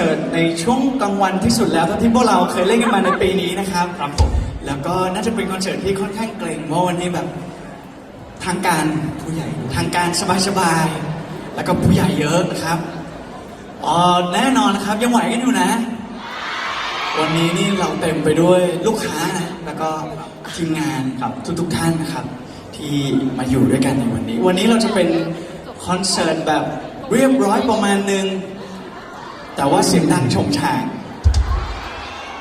สิร์ตในช่วงกลางวันที่สุดแล้วเท่าที่พวกเราเคยเล่นกันมาในปีนี้นะครับครับผมแล้วก็น่าจะเป็นคอนเสิร์ตที่ค่อนข้างเกรงเพราะวันนี้แบบ ทางการผู้ใหญ่ทางการสบายๆแล้วก็ผู้ใหญ่เยอะนะครับอ๋อแน่นอนนะครับยังไหวกันอยู่นะ วันนี้นี่เราเต็มไปด้วยลูกค้านะแล้วก็ทีมงานครับทุกๆท่านนะครับ ที่มาอยู่ด้วยกันในวันนี้ วันนี้เราจะเป็นคอนเสิร์ตแบบเรียบร้อยประมาณหนึ่ง แต่ว่าเสียงดังโฉงฉาง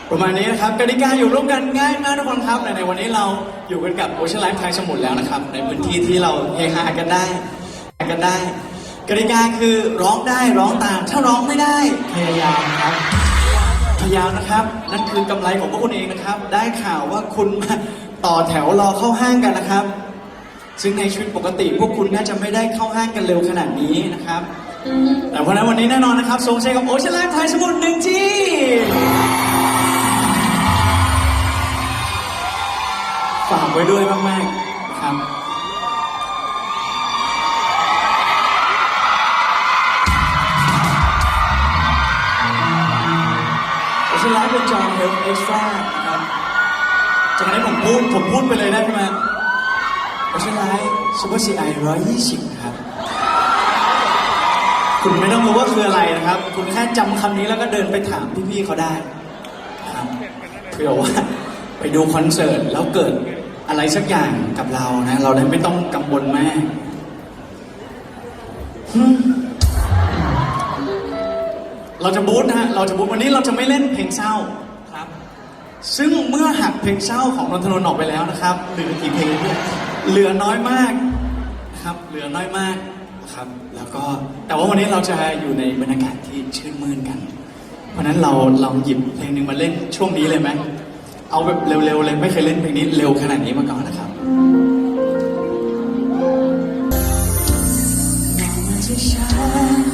ประมาณนี้นะครับกติกาอยู่ร่วมกันง่ายมากทุกคนครับในวันนี้เราอยู่กันกับโอเชียนไลฟ์ไทยสมุทรแล้วนะครับ ในพื้นที่ที่เราเฮฮากันได้กันได้กติกาคือร้องได้ร้องตาม ถ้าร้องไม่ได้พยายามครับพยายามนะครับ นั่นคือกำไรของพวกคุณเองนะครับ ได้ข่าวว่าคุณมาต่อแถวรอเข้าห้างกันนะครับ ซึ่งในชีวิตปกติพวกคุณน่าจะไม่ได้เข้าห้างกันเร็วขนาดนี้นะครับ แต่เพราะฉะนั้นวันนี้แน่นอนนะครับส่งเชียร์กับโอเชียนไลฟ์ไทยสมุทรหนึ่งที่ฝากไว้ด้วยมากๆนะครับโอเชียนไลฟ์เป็นจอเฮลเอ็กซ์ตร้านะครับจากนั้นผมพูดผมพูดไปเลยได้ไหมโอเชียนไลฟ์ซูเปอร์ซีไอร้อยยี่สิบครับ คุณไม่ต้องรู้ว่าคืออะไรนะครับ คุณแค่จำคำนี้แล้วก็เดินไปถามพี่ๆเขาได้นะครับเผื่อว่า ไปดูคอนเสิร์ตแล้วเกิดอะไรสักอย่างกับเรานะ เราได้ไม่ต้องกังวลมากฮึ่มเราจะบูธนะฮะเราจะบูธวันนี้เราจะไม่เล่นเพลงเศร้าครับ ซึ่งเมื่อหักเพลงเศร้าของนนทนนท์ออกไปแล้วนะครับเหลือกี่เพลงเนี่ยเหลือน้อยมากนะครับ เหลือน้อยมาก ครับ แล้วก็แต่ว่าวันนี้เราจะอยู่ในบรรยากาศที่ชื่นมื่นกัน เพราะนั้นเราเราหยิบเพลงหนึ่งมาเล่นช่วงนี้เลยไหมเอาแบบเร็วๆเลยไม่เคยเล่นเพลงนี้เร็วขนาดนี้มาก่อนนะครับป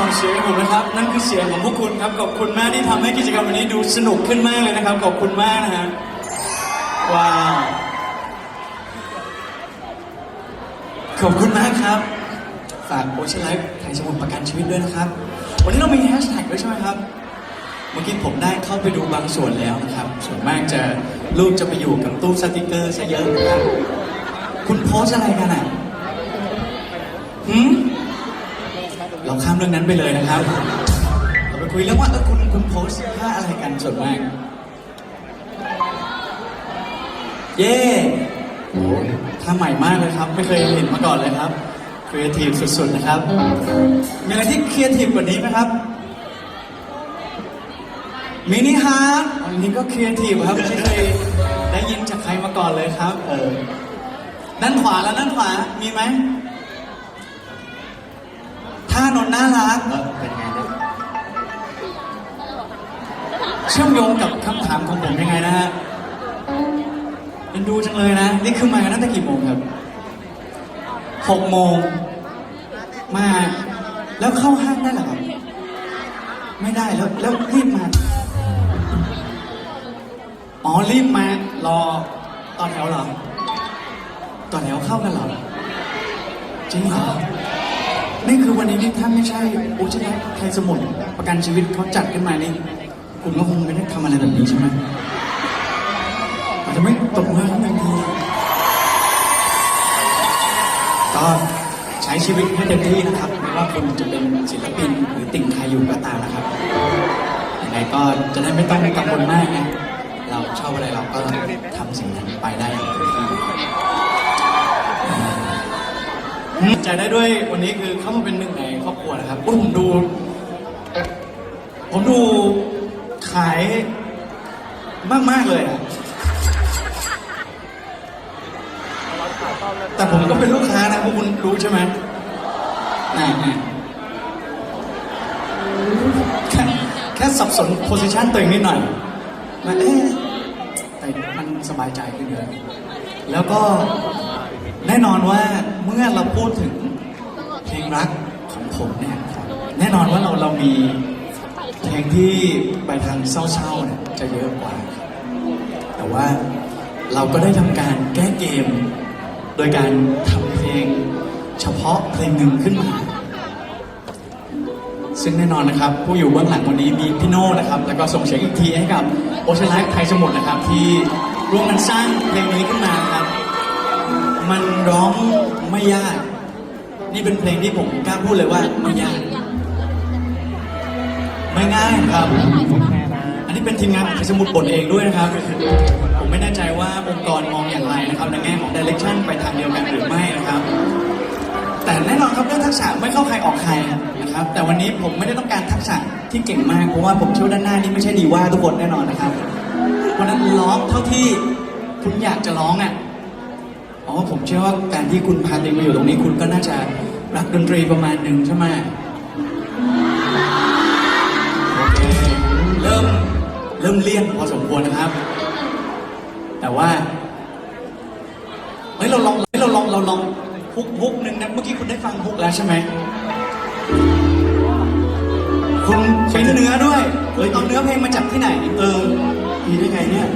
ส่งเสียงให้ผมนะครับ นั่นคือเสียงของพวกคุณครับขอบคุณมากที่ทำให้กิจกรรมวันนี้ดูสนุกขึ้นมากเลยนะครับ ขอบคุณมากนะฮะว้าวขอบคุณมากครับ ฝากโอเชียนไลฟ์ไทยสมุทรประกันชีวิตด้วยนะครับ วันนี้เรามีแฮชแท็กด้วยใช่ไหมครับ เมื่อกี้ผมได้เข้าไปดูบางส่วนแล้วนะครับ ส่วนมากจะรูปจะไปอยู่กับตู้สติกเกอร์ซะเยอะนะครับ คุณโพสอะไรกันอะหืม เราข้ามเรื่องนั้นไปเลยนะครับเราไปคุยเรื่องว่าเออคุณคุณโพสต์ท่าอะไรกันส่วนมากเย่โอ้ท่าท่าใหม่มากเลยครับ ไม่เคยเห็นมาก่อนเลยครับครีเอทีฟสุดๆนะครับมีอะไรที่ครีเอทีฟกว่านี้ไหมครับมินิฮาร์ดอันนี้ก็ครีเอทีฟครับไม่เคยได้ยินจากใครมาก่อนเลยครับ เออด้านขวาแล้วด้านขวามีไหม ท่านนท์น่ารัก เออเป็นไงนะเชื่อมโยงกับคำถามของผมยังไงนะฮะเอ็นดูจังเลยนะ นี่คือมากันตั้งแต่กี่โมงครับหกโมงมา แล้วเข้าห้างได้เหรอครับ ไม่ได้แล้วแล้วรีบมา อ๋อรีบมารอต่อแถวเหรอต่อแถวเข้ากันเหรอจริงเหรอ นี่คือวันนี้นี่ถ้าไม่ใช่โอ้ชนะไทยสมุทรประกันชีวิตเขาจัดขึ้นมานี่คุณก็คงไม่ได้ทำอะไรแบบนี้ใช่ไหมอาจจะไม่ตกมือข้างในทีก็ใช้ชีวิตให้เต็มที่นะครับไม่ว่าคุณจะเป็นศิลปินหรือติ่งใครอยู่ก็ตามนะครับยังไงก็จะได้ไม่ต้องกังวลมากนะเราชอบอะไรเราก็ทำสิ่งนั้นไปได้ ใจได้ด้วยวันนี้คือเข้ามาเป็นหนึ่งในครอบครัวนะครับอุ๊ยผมดู ผมดูขายมากมากๆเลยอะแต่ผมก็เป็นลูกค้านะพวกคุณรู้ใช่ไหมน่ะๆแค่แค่สับสนโพสิชันตัวเองนิดหน่อยมันเอ๊ะแต่มันสบายใจขึ้นเยอะแล้วก็ แน่นอนว่าเมื่อเราพูดถึงเพลงรักของผมเนี่ยแน่นอนว่าเราเรามีเพลงที่ไปทางเศร้าๆเนี่ยจะเยอะกว่า แต่ว่าเราก็ได้ทำการแก้เกม โดยการทำเพลงเฉพาะเพลงหนึ่งขึ้นมา ซึ่งแน่นอนนะครับ ผู้อยู่เบื้องหลังวันนี้มีพี่โน่นะครับ แล้วก็ส่งเสียงอีกทีให้กับโอเชียนไลฟ์ไทยสมุทรนะครับ ที่ร่วมกันสร้างเพลงนี้ขึ้นมาครับ มันร้องไม่ยาก นี่เป็นเพลงที่ผมกล้าพูดเลยว่าไม่ยาก ไม่ง่ายครับ อันนี้เป็นทีมงานของไทยสมุดบทเองด้วยนะครับ ผมไม่แน่ใจว่าองค์กรมองอย่างไรนะครับในแง่ของดิเรกชันไปทางเดียวกันหรือไม่นะครับ แต่แน่นอนครับเรื่องทักษะไม่เข้าใครออกใครนะครับ แต่วันนี้ผมไม่ได้ต้องการทักษะที่เก่งมากเพราะว่าผมเชื่อว่าด้านหน้านี่ไม่ใช่ดีว่าทุกคนแน่นอนนะครับ เพราะนั้นร้องเท่าที่คุณอยากจะร้องอะ อ๋อผมเชื่อว่าการที่คุณพาตัวเองมาอยู่ตรงนี้คุณก็น่าจะรักดนตรีประมาณหนึ่งใช่ไหมโอเคเริ่มเริ่มเลี่ยนพอสมควรนะครับ แต่ว่าเฮ้ยเราลองเฮ้ยเราลองเราลองฮุกฮุกหนึ่งนะเมื่อกี้คุณได้ฟังฮุกแล้วใช่ไหมคุณเป็นเนื้อด้วยเฮ้ยเอาเนื้อเพลงมาจากที่ไหน เออมีได้ไงเนี่ย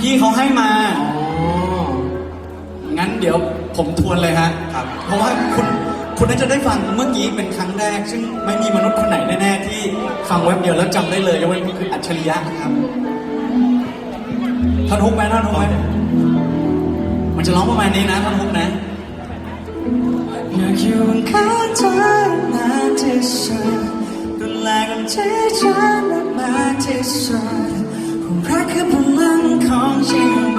พี่เขาให้มา งั้นเดี๋ยวผมทวนเลยฮะครับ เพราะว่าคุณคุณน่าจะได้ฟังเมื่อกี้เป็นครั้งแรก ซึ่งไม่มีมนุษย์คนไหนแน่ๆที่ฟังเว็บเดียวแล้วจำได้เลยยกเว้นคุณคืออัจฉริยะนะครับท่อนฮุกไหมท่อนฮุกไหมมันจะร้องประมาณนี้นะท่อนฮุกนะอยากอยู่ข้างเธอนานที่สุดดูแลกันที่ฉันมากที่สุดความรักคือพลังของชีวิต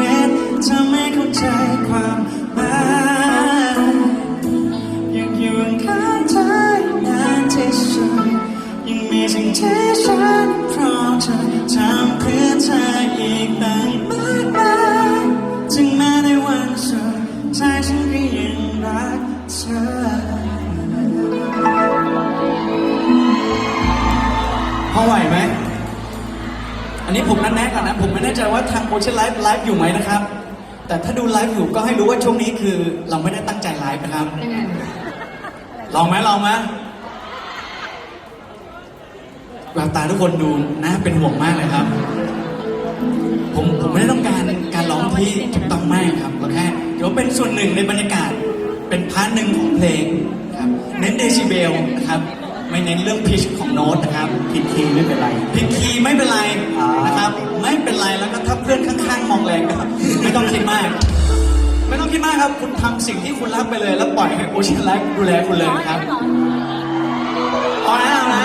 เธอไม่เข้าใจความหมายยากอยู่ข้างเธอนานที่สุดยังมีสิ่งที่ฉันพร้อมจะทำเพื่อเธออีกต่างมากมายถึงแม้ในวันสุดท้ายฉันก็ยังรักเธอพอไหวไหมอันนี้ผมนัดแนะก่อนนะ ผมไม่แน่ใจว่าทางโอเชียนไลฟ์ไลฟ์อยู่ไหมนะครับ แต่ถ้าดูไลฟ์อยู่ก็ให้รู้ว่าช่วงนี้คือเราไม่ได้ตั้งใจไลฟ์นะครับ ลองไหมลองไหมแววตาทุกคนดูน่าเป็นห่วงมากเลยครับ ผมผมไม่ได้ต้องการการร้องที่ถูกต้องมากครับเราแค่ถือว่าเป็นส่วนหนึ่งในบรรยากาศเป็นพาร์ทหนึ่งของเพลงครับเน้นเดซิเบลนะครับ ไม่เน้นเรื่องพิชของโน้ตนะครับผิดคีย์ไม่เป็นไรผิดคีย์ไม่เป็นไรอ่านนะครับ ไม่เป็นไรแล้วก็ถ้าเพื่อนข้างๆมองแรงก็ไม่ต้อง คิดมาก ไม่ต้องคิดมากครับ คุณทำสิ่งที่คุณรักไปเลย แล้วปล่อยให้โอเชียนไลฟ์ดูแลคุณเลยนะครับเอานะเอานะ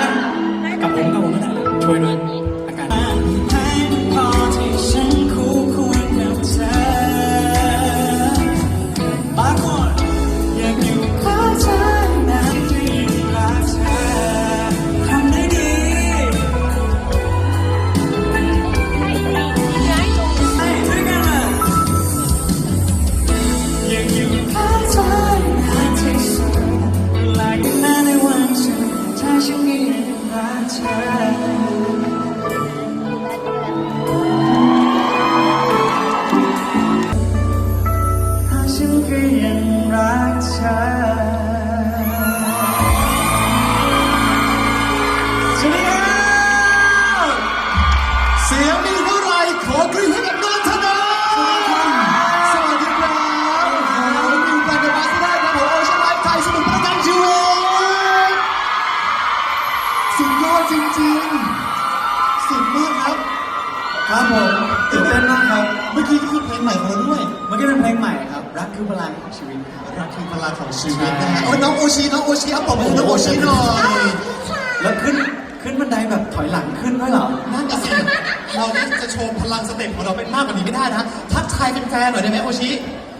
กับผมกับผมก็ได้ช่วยด้วย 길을 맞아 ของชีวิตนะฮะโอ้ยน้องโอชิน้องโอชิเอาปรบมือให้น้องโอชิหน่อยแล้วขึ้นขึ้นบันไดแบบถอยหลังขึ้นด้วยเหรอนั่นน่ะสิเราเนี่ยจะโชว์พลังสเต็ปของเราเป็นมากกว่านี้ไม่ได้นะทักทายเป็นแฟนๆหน่อยได้ไหมโอชิ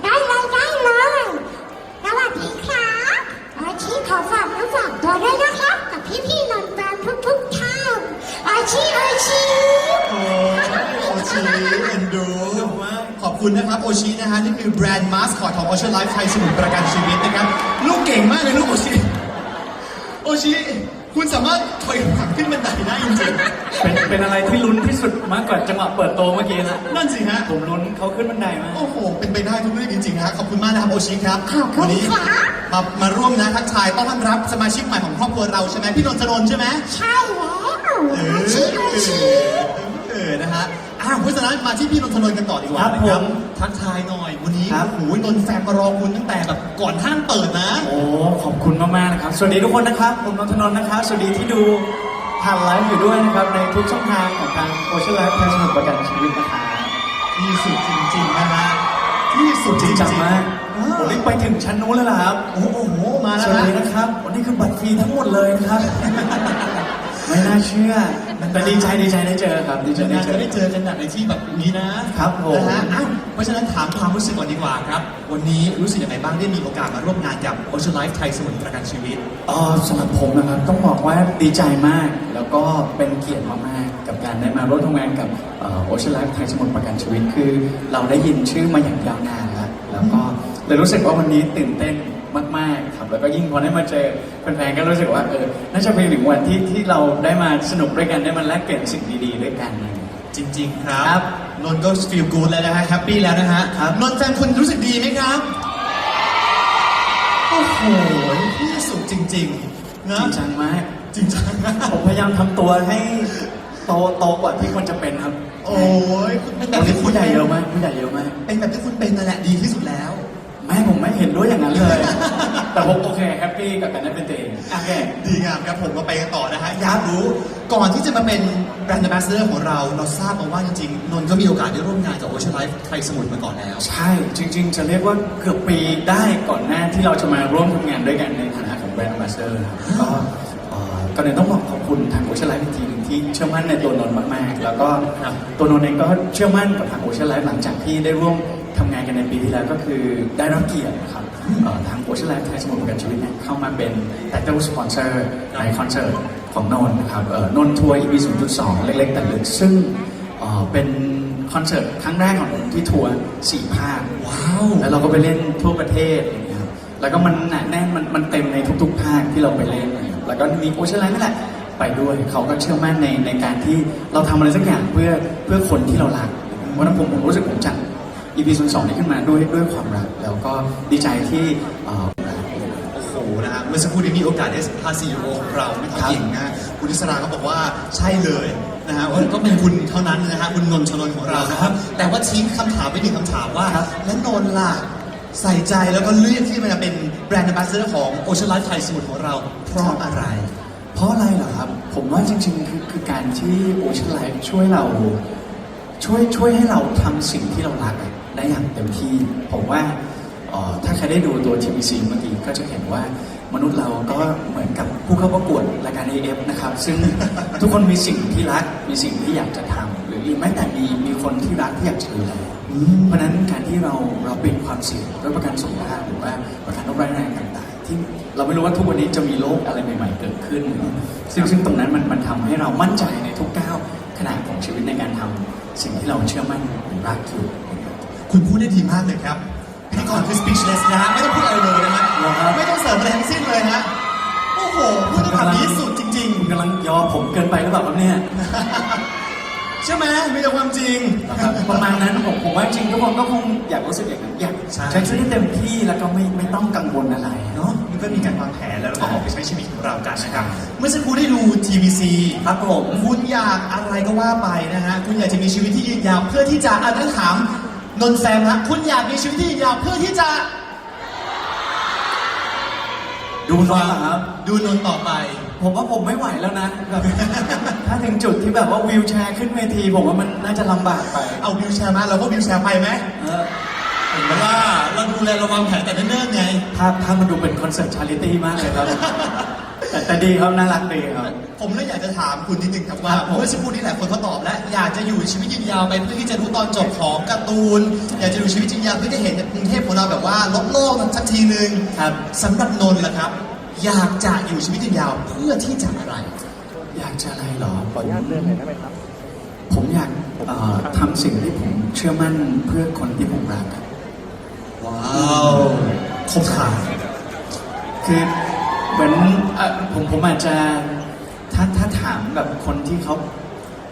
ได้เลยได้เลยสวัสดีครับอาชีขอฝากน้ำฝากตัวด้วยนะครับ กับพี่พี่ๆนนท์แบรนด์ทุกๆท่านอาชีอาชีโอ้โอชิเอ็นดูขอบ คุณนะครับโอชินะฮะนี่คือแบรนด์มาสคอตของ Ocean Life ไทยสมุทรประกันชีวิตนะครับ ลูกเก่งมากเลยลูกโอชิ โอชิ คุณสามารถถอยหลังขึ้นบันไดได้จริงเป็นเป็นอะไรที่ลุ้นที่สุดมากกว่าจังหวะเปิดโตเมื่อกี้ละๆนั่นสิฮะ ผมลุ้นเขาขึ้นบันไดมากโอ้โห เป็นไปได้ทุกเรื่องจริงๆนะขอบคุณมากนะครับโอชิครับขอบคุวัณนี้ครับมามาร่วมนะทักทายต้อนรับสมาชิกใหม่ของครอบครัวเราใช่ไหมพี่นนทนนท์ใช่ไหม ใช่แล้วอาชีอาชีเออนะฮะอ้าวเพราะฉะนั้นมาที่พี่นนทนนท์กันต่อดีกว่าครับนะครัผมทักทายหน่อยวันนี้ครับ โอ้โหนนท์แฟนมารอคุณตั้งแต่แบบก่อนห้างเปิดนะ โอ้ขอบคุณมากๆนะครับ สวัสดีทุกคนนะครับผมนนทนนท์นะครับสวัสดีที่ดูผ่านไลฟ์อยู่ด้วยนะครับในทุกช่องทางของทางโอเชียนไลฟ์ทางสมุดประกันชีวิตนะครับ ที่สุดจริงๆนะฮะที่สุดจจริริงงจังๆมากเออผมนี่ไปถึงชั้นนู้นแล้วล่ะครับโอ้โหมาแล้วสวัสดีนะนะครับวันนี้คือบัตรฟรีทั้งหมดเลยนะครับ ไม่น่าเชื่อแต่ดีใจดีใจได้เจอครับดีใจจะได้ได้เจอได้เจอกันแบบในที่แบบนี้นะครับผม นะฮะอ้าวเพราะฉะนั้นถามความรู้สึกก่อนดีกว่าครับ วันนี้รู้สึกยังไงบ้างได้มีโอกาสมาร่วมงานกับ Ocean Life ไทยสมุนประกันชีวิตเอ่อสำหรับผมนะครับต้องบอกว่าดีใจมาก แล้วก็เป็นเกียรติมากๆกับการได้มาร่วมทำงานกับโอเชียนไลฟ์ไทยสมุทรประกันชีวิตคือ เราได้ยินชื่อมาอย่างยาวนานแล้วแล้วก็เลยรู้สึกว่าวันนี้ตื่นเต้นมา กๆครับแล้วก็ยิ่งพอได้มาเจอแฟนๆก็รู้สึกว่าเออน่าจะเป็นหนึ่งวันที่ที่เราได้มาสนุกด้วยกันได้มาแลกเปลี่ยนสิ่งดีๆด้วยกัน จริง ๆ ครับครับนนท์ก็ฟีลกู d แล้วนะฮะแฮปปี้แล้วนะฮะครับนนท์แฟนคุณรู้สึกดีไหมครับ โอ้โหที่สุดจริงๆจนะริงจังมาก จริงจังนะผมพยายามทำตัวให้โตโตกว่าที่ควรจะเป็นครับโอ้ยคุณเป็นแบวับนนี้ที่คุผู้ณใหญ่เยอะมากผู้ใหญ่เยอะมาก เป็นแบบที่คุณเป็นนั่นแหละดีที่สุดแล้ว ไม่ผมไม่เห็นด้วยอย่างนั้นเลย แต่ผมโอเคแฮปปี้กับการได้เป็นตัวเองโอเคดีงามครับผมมาไปกันต่อนะฮะอยากรู้ก่อนที่จะมาเป็นแบรนด์ a m b a s s a d o r ของเรา เราทราบมาว่าจริงๆนนท์ก็มีโอกาสได้ร่วมงานกับ Ocean Life ไทยสมุทรมาก่อนแล้ว ใช่จริง ๆ จะเรียกว่าเกือบปีได้ก่อนหน้าที่เราจะมาร่วมทำงานด้วยกันในฐานะของแบรนด์ a m b a s s a d o r ครับก็เอ่อก่อนอื่นต้องบอกขอบคุณทางโอเชียนไลฟ์อีกทีหนึ่งที่เชื่อมั่นในตัวนนท์มากๆ แล้วก็ครับตัวนนท์เองก็เชื่อมั่นกับทางโอเชียนไลฟ์หลังจากที่ได้ร่วม ทำงานกันในปีที่แล้วก็คือได้รับเกียรตินะครับเอ่อทางโอเชียนไลฟ์ไทยสมุทรประกันชีวิตเนี่ยเข้ามาเป็นแต่เจ้าสปอนเซอร์ในคอนเสิร์ตของนนท์นะครับเอ่อนนท์ทัวร์ EP 0.2 เล็กๆแต่ลึกซึ่งเอ่อเป็นคอนเสิร์ตครั้งแรกของผมที่ทัวร์สี่ภาค ว้าว แล้วเราก็ไปเล่นทั่วประเทศอย่างเงี้ยครับแล้วก็มันหนาแน่นมันมันเต็มในทุกๆภาคที่เราไปเล่นอะไรเงี้ยแล้วก็มีโอเชียนไลน์นั่นแหละไปด้วยเขาก็เชื่อมั่นในในการที่เราทำอะไรสักอย่างเพื่อเพื่อคนที่เรารักเพราะฉะนั้นผมผมรู้สึกผมจัด EP 0 2นี้ขึ้นมาด้วยด้วยความรักแล้วก็ดีใจที่เอ่อรักโอ้โหนะฮะเมื่อสักครู่ได้มีโอกาสได้สัมภาษณ์ซีอีโอของเราไม่ครับหญิงนะฮะคุณนิสราก็บอกว่าใช่เลยนะฮะว่าก็เป็นคุณเท่านั้นนะฮะคุณนนท์ชนนท์ของเรานะครับ แต่ว่าทิ้งคำถามไปหนึ่งคำถามว่าครับแล้วนนท์ล่ะใส่ใจแล้วก็เลือกที่จะเป็นแบรนด์ a m b a s s a d o r ของ Ocean Life ไทยสมุทรของเราเพราะอะไร เพราะอะไรเหรอครับ ผมว่าจริงๆคือคือการที่โอเชียนไลฟ์ช่วยเรา ช่วยช่วยให้เราทำสิ่งที่เรารักอะ ได้อย่างเต็มที่ ผมว่าถ้าใครได้ดูตัว TVC เมื่อกี้ก็จะเห็นว่ามนุษย์เราก็เหมือนกับผู้เข้าประกวดรายการ AF นะครับ ซึ่งทุกคนมีสิ่งที่รัก มีสิ่งที่อยากจะทำหรือแม้แต่มีมีคนที่รักที่อยากจะดูแลเพราะนั้นการที่เราเราเปลี่ยนความเสี่ยงด้วยประกันสุขภาพหรือว่าประกันโรคร้ายแรงต่างๆ ที่เราไม่รู้ว่าทุกวันนี้จะมีโรคอะไรใหม่ ๆ เกิดขึ้น ซึ่งซึ่งตรงนั้นมันมันทำให้เรามั่นใจในทุกก้าวขณะของชีวิตในการทำสิ่งที่เราเชื่อมั่นหรือรักอยู่ คุณพูดได้ดีมากเลยครับพิธีกรคือ speechless นะฮะไม่ต้องพูดอะไรเลยนะฮะเหรอครับ ไม่ต้องเสริมอะไรทั้งสิ้นเลยฮะโอ้โหพูดได้แบบนี้สุดจริง คุณกำลังยอผมเกินไปหรือเปล่าครับเนี่ยๆ ใช่ไหมมีแต่ความจริงครับประมาณนั้นผมผมว่าจริงทุกคนก็คงอยากรู้สึกอย่างนั้นอยากใช่ ใช้ชีวิตให้เต็มที่แล้วก็ไม่ไม่ต้องกังวลอะไรเนาะ มันก็มีการวางแผนแล้วเราก็ออกไปใช้ชีวิตของเรากันนะครับ เมื่อสักครู่ได้ดู TVC ครับผม คุณอยากอะไรก็ว่าไปนะฮะ คุณอยากจะมีชีวิตที่ยืนยาวเพื่อที่จะอันนั้นถาม นนท์แฟมฮะคุณอยากมีชีวิตที่ยืนยาวเพื่อที่จะ ดูฟังครับ ดูนนท์ต่อไป ผมว่าผมไม่ไหวแล้วนะแบบถ้าถึงจุดที่แบบว่าวิวแชร์ขึ้นเวทีผมว่ามันน่าจะลำบากไปเอาวิวแชร์มาเราก็วิวแชร์ไปไหมเออเห็นไหมว่าเราดูแลเราวางแผนแต่เนิ่นๆไง ภาพภาพมันดูเป็นคอนเสิร์ตชาริตี้มากเลยครับ แต่แต่ดีครับน่ารักดีครับ ผมเลยอยากจะถามคุณนิดนึงครับว่าครับผม เมื่อสักครู่นี้หลายคนเขาตอบแล้วอยากจะอยู่ชีวิตยืนยาวไปเพื่อที่จะรู้ตอนจบของการ์ตูน อยากจะอยู่ชีวิตยืนยาวเพื่อจะเห็นกรุงเทพของเราแบบว่าลบโลกสักทีหนึ่งครับ สำหรับนนท์ล่ะครับ อยากจะอยู่ชีวิตยืนยาวเพื่อที่จะอะไร อยากจะอะไรเหรอ ขออนุญาตเลื่อนหน่อยได้ไหมครับ ผมอยากเอ่อทำสิ่งที่ผมเชื่อมั่นเพื่อคนที่ผมรักอะว้าวคมขาดคือ เหมือนเอ่อผมผมอาจจะถ้าถ้าถามแบบคนที่เขา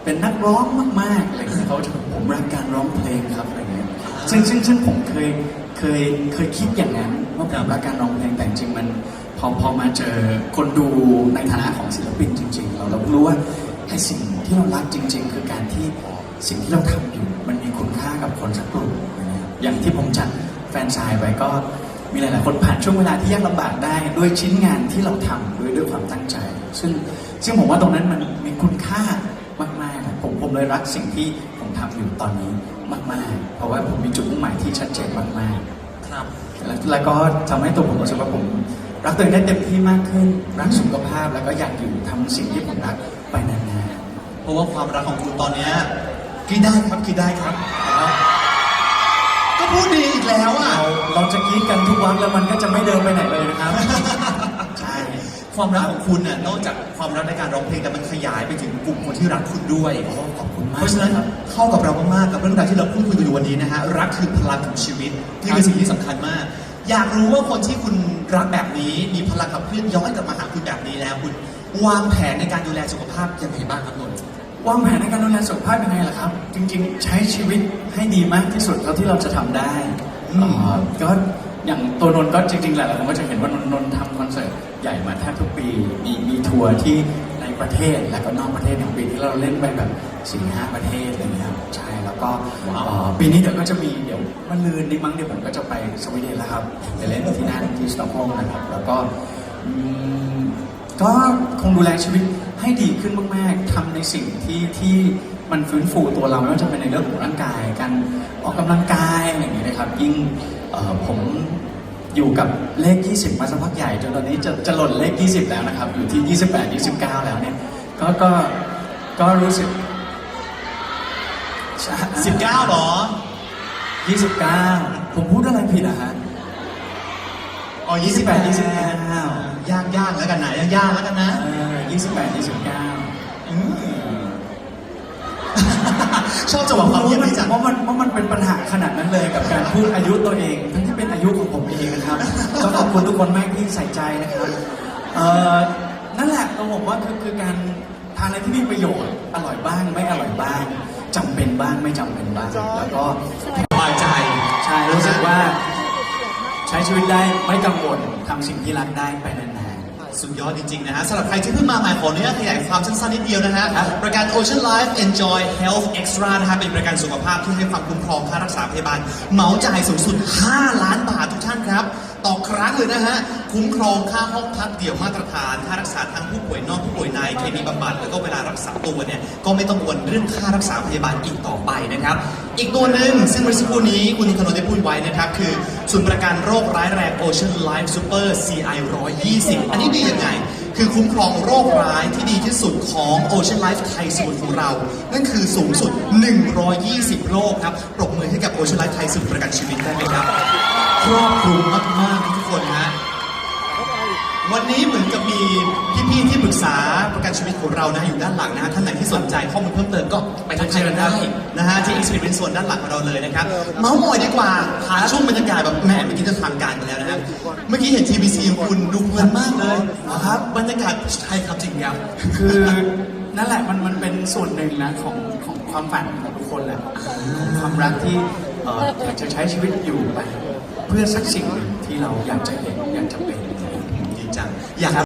เป็นนักร้องมากๆอะไรเงี้ยเขาจะบอกผมรักการร้องเพลงครับอะไรเงี้ยซึ่งซึ่งซึ่งผมเคยเคยเคยคิดอย่างนั้นว่าผมรักการร้องเพลงแต่จริงๆมัน พอพอมาเจอคนดูในฐานะของศิลปินจริง ๆ เราเรารู้ว่าไอ้สิ่งที่เรารักจริง ๆ คือการที่สิ่งที่เราทำอยู่ มันมีคุณค่ากับคนสักกลุ่มอย่างเงี้ยอย่างที่ผมจัดแฟนซายไว้ก็ มีหลายๆคนผ่านช่วงเวลาที่ยากลำบากได้ด้วยชิ้นงานที่เราทำด้วยด้วยความตั้งใจ ซึ่งซึ่งผมว่าตรงนั้นมันมีคุณค่ามากๆนะผมผมเลยรักสิ่งที่ผมทำอยู่ตอนนี้มาก ๆ เพราะว่าผมมีจุดมุ่งหมายที่ชัดเจนมากครับๆแล้วแล้วก็ทำให้ตัวผมรู้สึกว่าผมรักตัวเองได้เต็มที่มากขึ้น รักสุขภาพแล้วก็อยากอยู่ทำสิ่งที่ผมรักไปนานเพราะว่าความรักของคุณตอนเนี้ยกินได้ครับกินได้ครับนะครับก็ พูดดีอีกแล้วๆอะเราเราจะกรีดกันทุกวันแล้วมันก็จะไม่เดินไปไหนเลยนะครับ ใช่ ความรักของคุณน่ะนอกจากความรักในการร้องเพลงแต่มันขยายไปถึงกลุ่มคนที่รักคุณด้วยโอ้ขอบคุณมากเพราะฉะนั้นครับเข้ากับเรามากๆกับเรื่องราวที่เราพูดคุยกันอยู่วันนี้นะฮะรักคือพลังของชีวิตนี่คือสิ่งที่สำคัญมาก อยากรู้ว่าคนที่คุณรักแบบนี้มีพลังขับเคลื่อนย้อนกลับมาหาคุณแบบนี้แล้วคุณ วางแผนในการดูแลสุขภาพยังไงบ้างครับนนท์ วางแผนในการดูแลสุขภาพยังไงล่ะครับ จริงๆ ใช้ชีวิตให้ดีมากที่สุดเท่าที่เราจะทำได้อืมเอ่อก็อย่างตัวนนท์ก็จริงๆแหละเราก็จะเห็นว่านนท์นนท์ทำคอนเสิร์ตใหญ่มาแทบทุกปี มีมีทัวร์ที่ในประเทศและก็นอกประเทศอย่างปีที่เราเล่นไปแบบสี่ห้าประเทศอะไรเงี้ยครับใช่แล้วก็เอ่อปีนี้เดี๋ยวก็จะมีเดี๋ยวมันลืนนี้มั้งเดี๋ยวผมก็จะไปสวีเดนแล้วครับไปเล่นที่นั่นที่สตอกโฮล์มนะครับ แล้วก็อืม ก็คงดูแลชีวิตให้ดีขึ้นมากๆทำในสิ่งที่ที่มันฟื้นฟูตัวเราไม่ว่าจะเป็นในเรื่องของร่างกายการออกกำลังกายอะไรอย่างเงี้ยนะครับ ยิ่งเอ่อผมอยู่กับเลข 20 มาสักพักใหญ่จนตอนนี้จะจะหล่นเลข 20 แล้วนะครับ อยู่ที่ 28 29 แล้วเนี่ย ก็ก็ก็รู้สึกใช่สิบเก้าหรอ 29 ผมพูดอะไรผิดอะฮะ อ๋อยี่สิบแปดยี่สิบเก้าย่างย่างแล้วกันนะย่างย่างแล้วกันนะเออ28 29อืมชอบจังหวะความเงียบว่ามันนี้จังว่ามันว่ามันเป็นปัญหาขนาดนั้นเลยกับการพูดอายุตัวเอง ทั้งที่เป็นอายุของผมเองนะครับก็ขอบคุณทุกคนมากที่ใส่ใจนะครับเอ่อนั่นแหละต้องบอกว่าคือคือการทานอะไรที่มีประโยชน์อร่อยบ้างไม่อร่อยบ้างจำเป็นบ้างไม่จำเป็นบ้างแล้วก็ ช้ชีวิตได้ไม่กังวลทำสิ่งที่รักได้ไปนานสุดยอดจริง ๆ นะฮะสำหรับใครที่เพิ่งมาใหม่ขออนุญาตขยายความสั้นๆนิดเดียวนะฮะครับ ประกัน Ocean Life Enjoy Health Extra นะฮะเป็นประกันสุขภาพที่ให้ความคุ้มครองค่ารักษาพยาบาลเหมาจ่ายสูงสุด 5 ล้านบาททุกท่านครับ ต่อครั้งเลยนะฮะ คุ้มครองค่าห้องพักเดี่ยวมาตรฐาน ค่ารักษาทั้งผู้ป่วยนอกผู้ป่วยในเคมีบำบัดแล้วก็เวลารักษาตัวเนี่ย ก็ไม่ต้องกังวลเรื่องค่ารักษาพยาบาลอีกต่อไปนะครับ อีกตัวหนึ่งซึ่งเมื่อสักครู่นี้คุณธนนท์ได้พูดไว้นะครับ คือศูนประกันโรคร้ายแรง Ocean Life Super CI 120 อันนี้ดียังไง คือคุ้มครองโรคร้ายที่ดีที่สุดของ Ocean Life ไทยสมุทรของเรา นั่นคือสูงสุด 120 โรคครับ ปรบมือให้กับ Ocean Life ไทยสมุทรประกันชีวิตได้ไหมครับ ครอบคลุมมากๆทุกคนฮะวันนี้เหมือนกับมีพี่ๆที่ปรึกษาประกันชีวิตของเรานะอยู่ด้านหลังนะฮะท่านไหนที่สนใจข้อมูลเพิ่มเติมก็ไปทักทายกันได้นะฮะที่ Experience ส่วนด้านหลังของเราเลยนะครับ เมาส์มอยดีกว่าหาช่วงบรรยากาศแบบแหมเมื่อกี้จะทางการไปแล้วนะฮะเมื่อกี้เห็น TVC ของคุณดูเพลินมากเลยนะครับบรรยากาศใช่ครับจริงครับๆคือนั่นแหละมันมันเป็นส่วนหนึ่งนะของของคความฝันของทุกคนแหละของความรักที่เอ่ออยากจะใช้ชีวิตอยู่ไป เพื่อสักสิ่งหนึ่งที่เราอยากจะเห็นอยากจะเป็นดีจังอยาก